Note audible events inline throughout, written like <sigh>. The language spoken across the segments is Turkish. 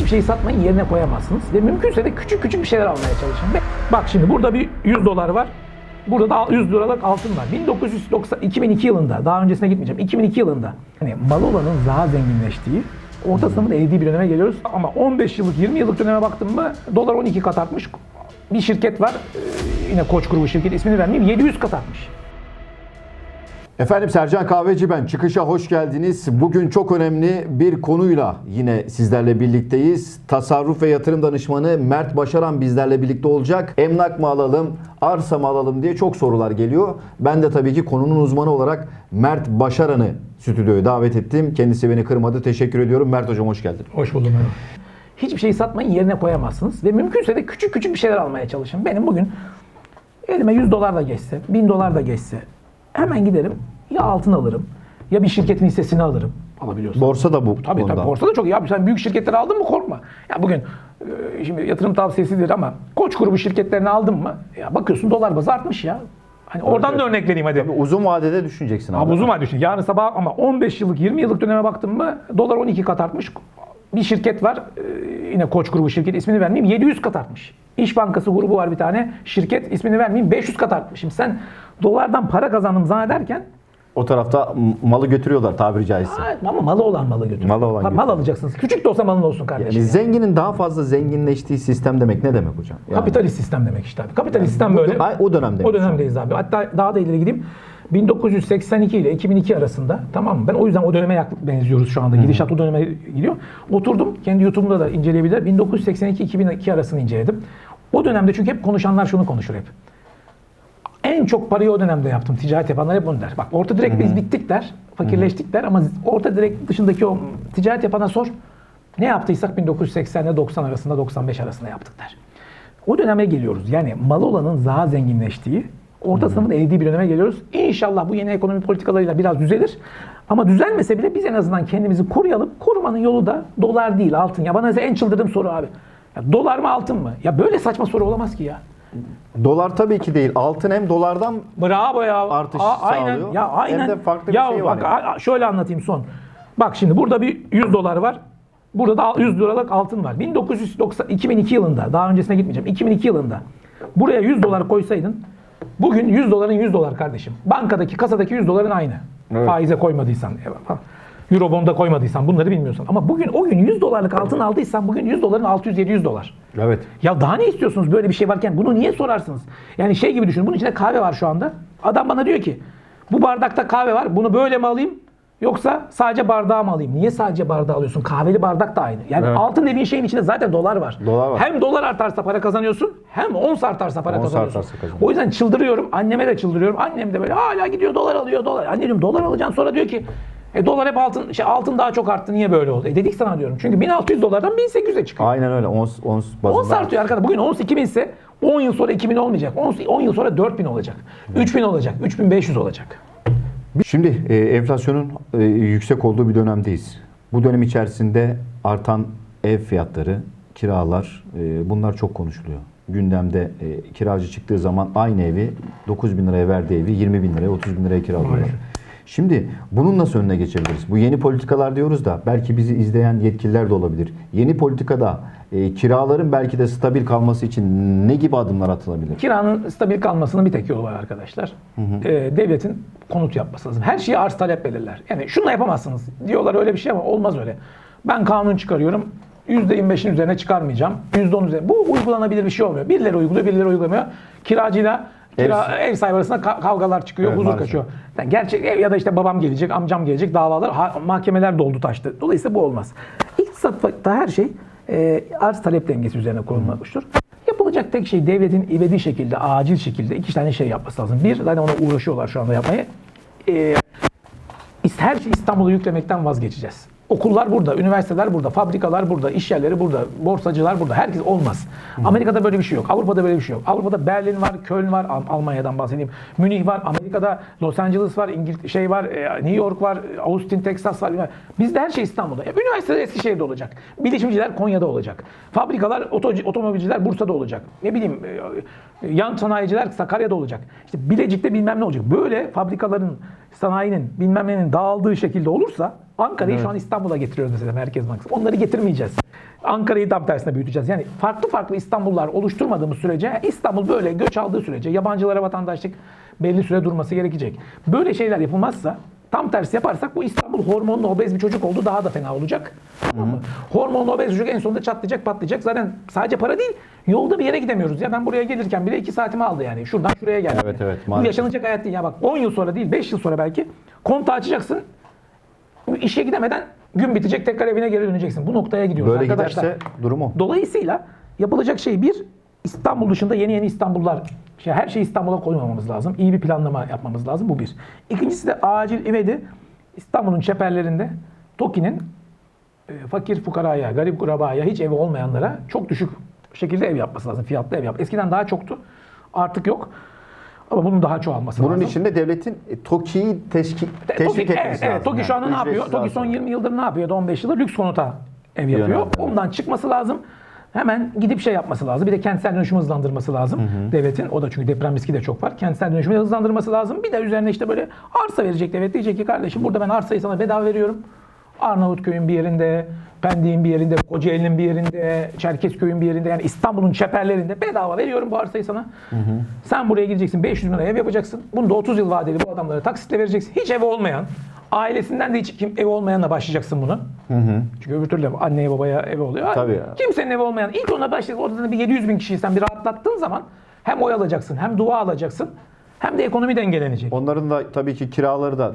Hiçbir şeyi satmayın yerine koyamazsınız. Ve mümkünse de küçük küçük bir şeyler almaya çalışın. Ve bak şimdi burada bir 100 dolar var. Burada da 100 liralık altın var. 1990 2002 yılında, daha öncesine gitmeyeceğim. 2002 yılında hani mal olanın daha zenginleştiği, orta sınıfın eridiği bir döneme geliyoruz. Ama 15 yıllık, 20 yıllık döneme baktım mı dolar 12 kat artmış. Bir şirket var, ee, yine Koç grubu şirket ismini vermeyeyim, 700 kat artmış. Efendim Sercan Kahveci ben. Çıkışa hoş geldiniz. Bugün çok önemli bir konuyla yine sizlerle birlikteyiz. Tasarruf ve yatırım danışmanı Mert Başaran bizlerle birlikte olacak. Emlak mı alalım, arsa mı alalım diye çok sorular geliyor. Ben de tabii ki konunun uzmanı olarak Mert Başaran'ı stüdyoya davet ettim. Kendisi beni kırmadı. Teşekkür ediyorum. Mert Hocam hoş geldin. Hoş buldum ben. Hiçbir şeyi satmayın yerine koyamazsınız. Ve mümkünse de küçük küçük bir şeyler almaya çalışın. Benim bugün elime 100 dolar da geçse, 1000 dolar da geçse hemen giderim ya altın alırım ya bir şirketin hissesini alırım. Alabiliyorsam. Borsa da bu Tabii konuda. tabii borsa da çok iyi. Abi sen büyük şirketleri aldın mı korkma. Ya bugün e, şimdi yatırım tavsiyesidir ama koç grubu şirketlerini aldın mı? Ya bakıyorsun dolar bazı artmış ya. Hani oradan da örnek vereyim hadi. Uzun vadede düşüneceksin abi. Abi uzun vadeli düşün. Yarın sabah ama 15 yıllık 20 yıllık döneme baktım mı dolar 12 kat artmış. Bir şirket var e, yine Koç grubu şirket ismini vermeyeyim 700 kat artmış. İş Bankası grubu var bir tane şirket ismini vermeyeyim 500 kat artmış. Şimdi sen dolardan para kazandım zannederken O tarafta malı götürüyorlar tabiri caizse. "Aa, ama malı olan malı götür. Malı olan Mal alacaksınız. Küçük de olsa malın olsun kardeşim. Yani zenginin daha fazla zenginleştiği sistem demek ne demek hocam? Yani- Kapitalist sistem demek işte abi. Kapitalist sistem böyle. O dönemde. O dönemdeyiz abi. Hatta daha da ileri gideyim. 1982 ile 2002 arasında tamam mı? Ben o yüzden o döneme benziyoruz şu anda. Gidişat o döneme gidiyor. Oturdum. Kendi YouTube'umda da inceleyebilir. 1982-2002 arasını inceledim. O dönemde çünkü hep konuşanlar şunu konuşur hep. En çok parayı o dönemde yaptım. Ticaret yapanlar hep bunu der. Bak orta direkt biz bittik der. Fakirleştik der ama orta direkt dışındaki o ticaret yapana sor. Ne yaptıysak 1980 ile 90 arasında 95 arasında yaptık der. O döneme geliyoruz. Yani mal olanın daha zenginleştiği, orta sınıfın eridiği bir döneme geliyoruz. İnşallah bu yeni ekonomi politikalarıyla biraz düzelir. Ama düzelmese bile biz en azından kendimizi koruyalım. Korumanın yolu da dolar değil altın. Ya bana mesela en çıldırdığım soru abi. Ya dolar mı altın mı? Ya böyle saçma soru olamaz ki ya. Dolar tabii ki değil. Altın hem dolardan Bravo ya. Artış aynen. sağlıyor. Ya aynen. Hem de farklı bir ya şey var bak, yani. a- a- şöyle anlatayım son. Bak şimdi burada bir 100 dolar var. Burada da 100 liralık altın var. 1990 2002 yılında, daha öncesine gitmeyeceğim. 2002 yılında buraya 100 dolar koysaydın bugün 100 doların 100 dolar kardeşim. Bankadaki, kasadaki 100 doların aynı. Evet. Faize koymadıysan. Eurobond'a koymadıysan bunları bilmiyorsan. Ama bugün o gün 100 dolarlık altın aldıysan bugün 100 doların 600-700 dolar. Evet. Ya daha ne istiyorsunuz böyle bir şey varken bunu niye sorarsınız? Yani şey gibi düşünün bunun içinde kahve var şu anda. Adam bana diyor ki bu bardakta kahve var bunu böyle mi alayım yoksa sadece bardağı mı alayım? Niye sadece bardağı alıyorsun? Kahveli bardak da aynı. Yani Evet. altın dediğin şeyin içinde zaten dolar var. Dolar var. Hem dolar artarsa para kazanıyorsun hem ons artarsa para Ons kazanıyorsun. artarsa kazanıyorsun. O yüzden çıldırıyorum. Anneme de çıldırıyorum. Annem de böyle hala gidiyor dolar alıyor dolar. Anne diyorum dolar alacaksın sonra diyor ki e dolar hep altın, şey altın daha çok arttı niye böyle oldu? E dedik sana diyorum. Çünkü 1600 dolardan 1800'e çıkıyor. Aynen öyle. Ons, ons bazında. Ons artıyor arkadaşlar. Bugün ons 2000 ise 10 yıl sonra 2000 olmayacak. 10, 10 yıl sonra 4000 olacak. 3000 olacak. 3500 olacak. Şimdi e, enflasyonun e, yüksek olduğu bir dönemdeyiz. Bu dönem içerisinde artan ev fiyatları, kiralar e, bunlar çok konuşuluyor. Gündemde e, kiracı çıktığı zaman aynı evi 9 bin liraya verdiği evi 20 bin liraya 30 bin liraya kiralıyorlar. Şimdi bunun nasıl önüne geçebiliriz? Bu yeni politikalar diyoruz da belki bizi izleyen yetkililer de olabilir. Yeni politikada e, kiraların belki de stabil kalması için ne gibi adımlar atılabilir? Kiranın stabil kalmasının bir tek yolu var arkadaşlar. Ee, devletin konut yapması lazım. Her şeyi arz talep belirler. Yani şunu yapamazsınız. Diyorlar öyle bir şey ama olmaz öyle. Ben kanun çıkarıyorum. %25'in üzerine çıkarmayacağım. %10 üzerine. Bu uygulanabilir bir şey olmuyor. Birileri uyguluyor, birileri uygulamıyor. Kiracıyla kira, ev, sahibi arasında ka- kavgalar çıkıyor, Evet, huzur maalesef. kaçıyor. Yani gerçek ev ya da işte babam gelecek, amcam gelecek, davalar, ha- mahkemeler doldu taştı. Dolayısıyla bu olmaz. İktisatta her şey e, arz talep dengesi üzerine kurulmuştur. Yapılacak tek şey devletin ivedi şekilde, acil şekilde iki tane şey yapması lazım. Bir, zaten ona uğraşıyorlar şu anda yapmaya. E, her şeyi İstanbul'a yüklemekten vazgeçeceğiz. Okullar burada, üniversiteler burada, fabrikalar burada, iş yerleri burada, borsacılar burada. Herkes olmaz. Amerika'da böyle bir şey yok. Avrupa'da böyle bir şey yok. Avrupa'da Berlin var, Köln var, Al- Almanya'dan bahsedeyim. Münih var, Amerika'da Los Angeles var, İngil şey var, e, New York var, Austin, Texas var. Bizde her şey İstanbul'da. E, Üniversiteler Eskişehir'de olacak. Bilişimciler Konya'da olacak. Fabrikalar, oto, otomobilciler Bursa'da olacak. Ne bileyim, e, yan sanayiciler Sakarya'da olacak. İşte Bilecik'te bilmem ne olacak. Böyle fabrikaların, sanayinin bilmem nenin dağıldığı şekilde olursa Ankara'yı Evet. şu an İstanbul'a getiriyoruz mesela Merkez Bankası. Onları getirmeyeceğiz. Ankara'yı tam tersine büyüteceğiz. Yani farklı farklı İstanbullar oluşturmadığımız sürece İstanbul böyle göç aldığı sürece yabancılara vatandaşlık belli süre durması gerekecek. Böyle şeyler yapılmazsa tam tersi yaparsak bu İstanbul hormonlu obez bir çocuk oldu daha da fena olacak. Tamam mı? Hormonlu obez çocuk en sonunda çatlayacak patlayacak. Zaten sadece para değil yolda bir yere gidemiyoruz. Ya ben buraya gelirken bile iki saatimi aldı yani. Şuradan şuraya geldim. Evet, evet, Bu yaşanacak hayat değil. Ya bak 10 yıl sonra değil 5 yıl sonra belki kontağı açacaksın. İşe gidemeden gün bitecek tekrar evine geri döneceksin. Bu noktaya gidiyoruz Böyle arkadaşlar. giderse durumu. Dolayısıyla yapılacak şey bir İstanbul dışında yeni yeni İstanbullar şey, her şeyi İstanbul'a koymamamız lazım. İyi bir planlama yapmamız lazım. Bu bir. İkincisi de acil ivedi İstanbul'un çeperlerinde TOKİ'nin e, fakir fukaraya, garip kurabaya, hiç evi olmayanlara çok düşük şekilde ev yapması lazım. Fiyatlı ev yap. Eskiden daha çoktu. Artık yok. Ama bunun daha çoğalması Bunun lazım. içinde devletin e, TOKİ'yi teşki, TOKİ, teşvik etmesi evet, lazım. evet. TOKİ şu anda ne yapıyor? TOKİ son alsa. 20 yıldır ne yapıyordu? 15 yıldır lüks konuta ev yapıyor. Yöneldi. Ondan çıkması lazım. Hemen gidip şey yapması lazım. Bir de kentsel dönüşümü hızlandırması lazım devletin. O da çünkü deprem riski de çok var. Kentsel dönüşümü hızlandırması lazım. Bir de üzerine işte böyle arsa verecek devlet. Diyecek ki kardeşim burada ben arsayı sana bedava veriyorum. Arnavutköy'ün bir yerinde, Pendik'in bir yerinde, Kocaeli'nin bir yerinde, Çerkezköy'ün bir yerinde yani İstanbul'un çeperlerinde bedava veriyorum bu arsayı sana. Sen buraya gideceksin 500 bin ev yapacaksın. Bunu da 30 yıl vadeli bu adamlara taksitle vereceksin. Hiç evi olmayan, ailesinden de hiç kim evi olmayanla başlayacaksın bunu. Çünkü öbür türlü anneye babaya ev oluyor. Tabii ya. Kimsenin evi olmayan ilk ona başlayacaksın. Orada da bir 700 bin kişiyi sen bir rahatlattığın zaman hem oy alacaksın hem dua alacaksın hem de ekonomi dengelenecek. Onların da tabii ki kiraları da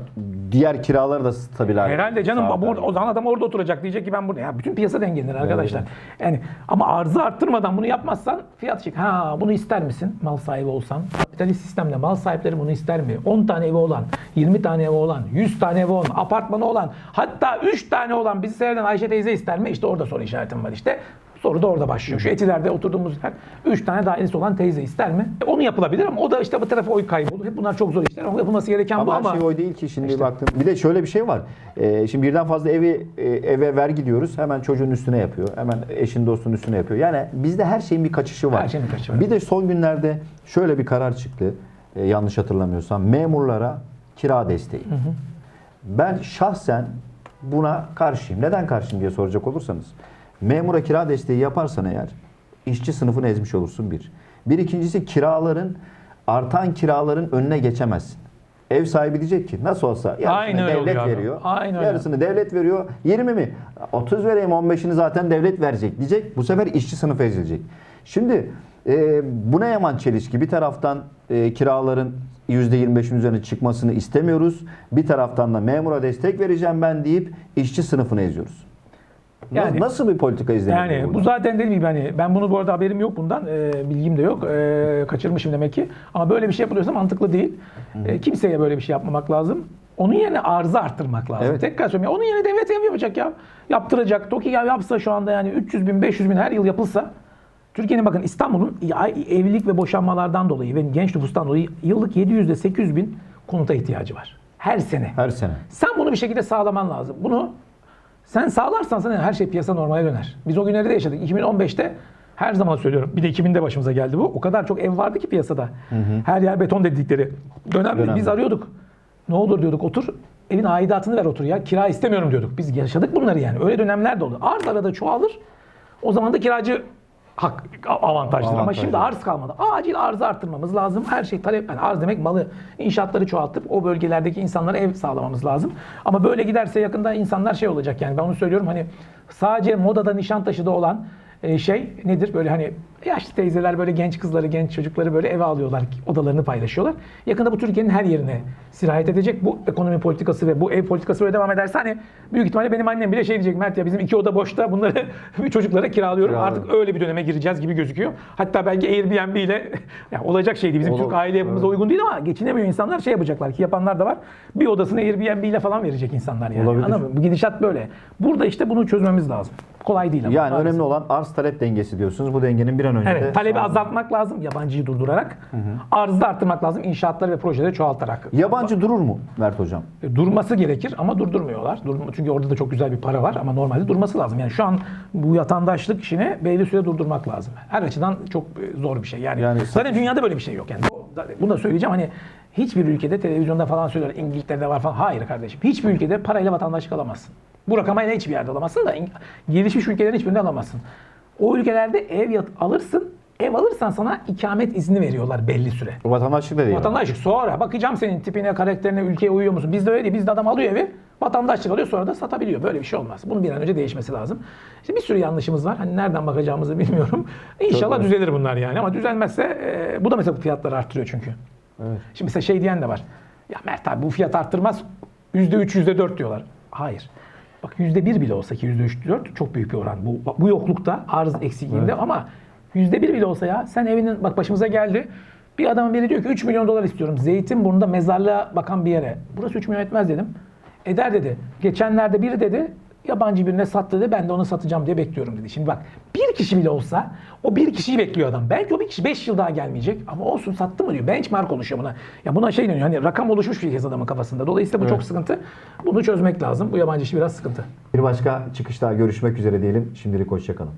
diğer kiraları da stabil hale- Herhalde canım bu, o zaman adam orada oturacak diyecek ki ben burada. Ya bütün piyasa dengelenir arkadaşlar. Yani ama arzı arttırmadan bunu yapmazsan fiyat çık. Ha bunu ister misin mal sahibi olsan? Kapitalist sistemde mal sahipleri bunu ister mi? 10 tane evi olan, 20 tane evi olan, 100 tane evi olan, apartmanı olan, hatta 3 tane olan bizi seyreden Ayşe teyze ister mi? İşte orada soru işaretim var işte. Soru da orada başlıyor. Şu etilerde oturduğumuz yer 3 tane dairesi olan teyze ister mi? E, onu yapılabilir ama o da işte bu tarafa oy kaybı olur. Hep bunlar çok zor işler ama yapılması gereken bu Ama ama her şey oy değil ki şimdi baktım. Bir de şöyle bir şey var. Ee, şimdi birden fazla evi e, eve vergi diyoruz. Hemen çocuğun üstüne yapıyor. Hemen eşin dostun üstüne yapıyor. Yani bizde her şeyin bir kaçışı var. Her şeyin bir kaçışı var. Bir de son günlerde şöyle bir karar çıktı. e, yanlış hatırlamıyorsam memurlara kira desteği. Ben şahsen buna karşıyım. Neden karşıyım diye soracak olursanız. Memura kira desteği yaparsan eğer işçi sınıfını ezmiş olursun bir. Bir ikincisi kiraların artan kiraların önüne geçemezsin. Ev sahibi diyecek ki nasıl olsa yarısını öyle devlet abi. veriyor. Öyle. yarısını devlet veriyor. 20 mi? 30 vereyim 15'ini zaten devlet verecek diyecek. Bu sefer işçi sınıfı ezilecek. Şimdi e, bu ne yaman çelişki. Bir taraftan e, kiraların %25'in üzerine çıkmasını istemiyoruz. Bir taraftan da memura destek vereceğim ben deyip işçi sınıfını eziyoruz. Yani- Nasıl bir politika izleniyor? Yani bu burada? zaten dediğim gibi hani ben bunu bu arada haberim yok bundan, e, bilgim de yok. E, kaçırmışım demek ki. Ama böyle bir şey yapılıyorsa mantıklı değil. E, kimseye böyle bir şey yapmamak lazım. Onun yerine arzı arttırmak lazım. Evet. Tekrar söylüyorum. ya Onun yerine devlet ev yapacak ya. Yaptıracak. TOKİ ya yapsa şu anda yani 300 bin, 500 bin her yıl yapılsa Türkiye'nin bakın İstanbul'un evlilik ve boşanmalardan dolayı ve genç nüfustan dolayı yıllık 700 ile 800 bin konuta ihtiyacı var. Her sene. Her sene. Sen bunu bir şekilde sağlaman lazım. Bunu sen sağlarsan sana her şey piyasa normale döner. Biz o günleri de yaşadık. 2015'te her zaman söylüyorum. Bir de 2000'de başımıza geldi bu. O kadar çok ev vardı ki piyasada. Her yer beton dedikleri. Dönemde, Dönemde. biz arıyorduk. Ne olur diyorduk otur. Evin aidatını ver otur ya. Kira istemiyorum diyorduk. Biz yaşadık bunları yani. Öyle dönemler de oldu. Arz arada çoğalır. O zaman da kiracı hak avantajdır. Ama Avantajlı. şimdi arz kalmadı. Acil arzı arttırmamız lazım. Her şey talep. Yani arz demek malı. inşaatları çoğaltıp o bölgelerdeki insanlara ev sağlamamız lazım. Ama böyle giderse yakında insanlar şey olacak yani ben onu söylüyorum hani sadece modada Nişantaşı'da olan e, şey nedir? Böyle hani yaşlı teyzeler böyle genç kızları, genç çocukları böyle eve alıyorlar, odalarını paylaşıyorlar. Yakında bu Türkiye'nin her yerine sirayet edecek. Bu ekonomi politikası ve bu ev politikası böyle devam ederse hani büyük ihtimalle benim annem bile şey diyecek Mert ya bizim iki oda boşta bunları <laughs> çocuklara kiralıyorum. Kiralıyorum. Artık öyle bir döneme gireceğiz gibi gözüküyor. Hatta belki Airbnb ile <laughs> ya olacak şey değil. Bizim Olur. Türk aile yapımıza uygun değil ama geçinemiyor insanlar şey yapacaklar ki yapanlar da var. Bir odasını Airbnb ile falan verecek insanlar yani. Olabilir. Anladın mı? Bu gidişat böyle. Burada işte bunu çözmemiz lazım. Kolay değil ama. Yani maalesef. önemli olan arz talep dengesi diyorsunuz. Bu dengenin bir an önce de Evet, talebi azaltmak lazım yabancıyı durdurarak. Arzı da arttırmak lazım inşaatları ve projeleri çoğaltarak. Yabancı durur mu Mert Hocam? E, Durması gerekir ama durdurmuyorlar. Durma- Çünkü orada da çok güzel bir para var ama normalde durması lazım. Yani şu an bu yatandaşlık işini belli süre durdurmak lazım. Her açıdan çok e, zor bir şey. Yani, Yani- zaten dünyada böyle bir şey yok. Yani bu- bunu da söyleyeceğim hani Hiçbir ülkede televizyonda falan söylüyorlar İngiltere'de var falan. Hayır kardeşim. Hiçbir ülkede parayla vatandaşlık alamazsın. Bu rakamayla hiçbir yerde alamazsın da gelişmiş ülkelerin hiçbirinde alamazsın. O ülkelerde ev yat- alırsın. Ev alırsan sana ikamet izni veriyorlar belli süre. Vatandaşlık da değil. Vatandaşlık sonra bakacağım senin tipine, karakterine, ülkeye uyuyor musun? Bizde öyle değil. Bizde adam alıyor evi, vatandaşlık alıyor sonra da satabiliyor. Böyle bir şey olmaz. Bunun bir an önce değişmesi lazım. İşte bir sürü yanlışımız var. Hani nereden bakacağımızı <laughs> bilmiyorum. İnşallah doğru. düzelir bunlar yani. Ama düzelmezse e, bu da mesela fiyatları arttırıyor çünkü. Evet. Şimdi mesela şey diyen de var. Ya Mert abi bu fiyat arttırmaz. %3, %4 diyorlar. Hayır. Bak %1 bile olsa ki %3, 4 çok büyük bir oran. Bu, bu yoklukta, arz eksikliğinde ama %1 bile olsa ya sen evinin bak başımıza geldi. Bir adamın biri diyor ki 3 milyon dolar istiyorum. Zeytinburnu'nda mezarlığa bakan bir yere. Burası 3 milyon etmez dedim. Eder dedi. Geçenlerde biri dedi yabancı birine sat dedi. Ben de onu satacağım diye bekliyorum dedi. Şimdi bak bir kişi bile olsa o bir kişiyi bekliyor adam. Belki o bir kişi 5 yıl daha gelmeyecek ama olsun sattı mı diyor. Benchmark oluşuyor buna. Ya buna şey deniyor hani rakam oluşmuş bir kez adamın kafasında. Dolayısıyla bu çok sıkıntı. Bunu çözmek lazım. Bu yabancı işi biraz sıkıntı. Bir başka çıkışta görüşmek üzere diyelim. Şimdilik hoşçakalın.